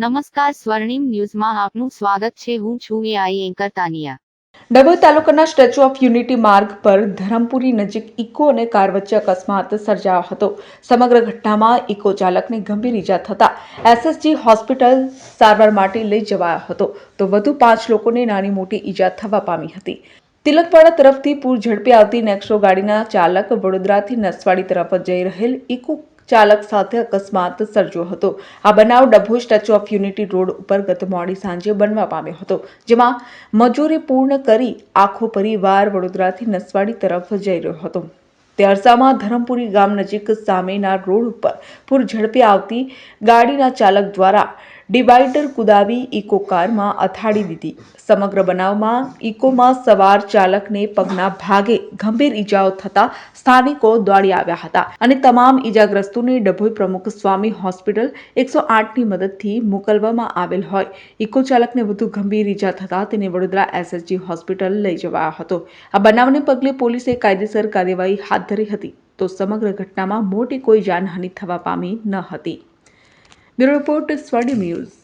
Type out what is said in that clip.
નમસ્કાર સ્વર્ણિમ ન્યૂઝમાં આપનું સ્વાગત છે. હું છું એઆઈ એન્કર તાનિયા. ડભોઈ તાલુકાના સ્ટેચ્યુ ઓફ યુનિટી માર્ગ પર ધરમપુરી નજીક ઇકો અને કાર વચ્ચે અકસ્માત સર્જાયો હતો. સમગ્ર ઘટનામાં ઇકો ચાલકને ગંભીર ઈજા થતા એસએસજી હોસ્પિટલ સારવાર માટે લઈ જવાયો હતો. તો વધુ પાંચ લોકોને નાની મોટી ઈજા થવા પામી હતી. તિલકપાડા તરફથી પૂર ઝડપે આવતી નેક્સો ગાડીના ચાલક વડોદરાથી નસવાડી તરફ જઈ રહેલ ઇકો ચાલક સાથે અકસ્માત સર્જ્યો હતો. આ બનાવ Dabhoi statue of unity road ઉપર ગત મોડી સાંજે બનવા પામ્યો હતો, જેમાં મજૂરી પૂર્ણ કરી આખો પરિવાર વડોદરાથી નસવાડી તરફ જઈ રહ્યો હતો. તે ધરમપુરી ગામ નજીક સામેના રોડ ઉપર પૂર ઝડપે આવતી ગાડીના ચાલક દ્વારા ડિવાઈડર કુદાવી ઇકો કારમાં અથાડી દીધી. સમગ્ર બનાવમાં ઇકોમાં સવાર ચાલકને પગના ભાગે ગંભીર ઈજાઓ થતા સ્થાનિકો દોડી આવ્યા હતા અને તમામ ઈજાગ્રસ્તોને ડભોઈ પ્રમુખ સ્વામી હોસ્પિટલ એકસો આઠની મદદથી મોકલવામાં આવેલ હોય. ઇકો ચાલકને વધુ ગંભીર ઈજા થતા તેને વડોદરા એસએસજી હોસ્પિટલ લઈ જવાયો હતો. આ બનાવને પગલે પોલીસે કાયદેસર કાર્યવાહી હાથ ધરી હતી. તો સમગ્ર ઘટનામાં મોટી કોઈ જાનહાનિ થવા પામી ન હતી. The report is Swadi Muse.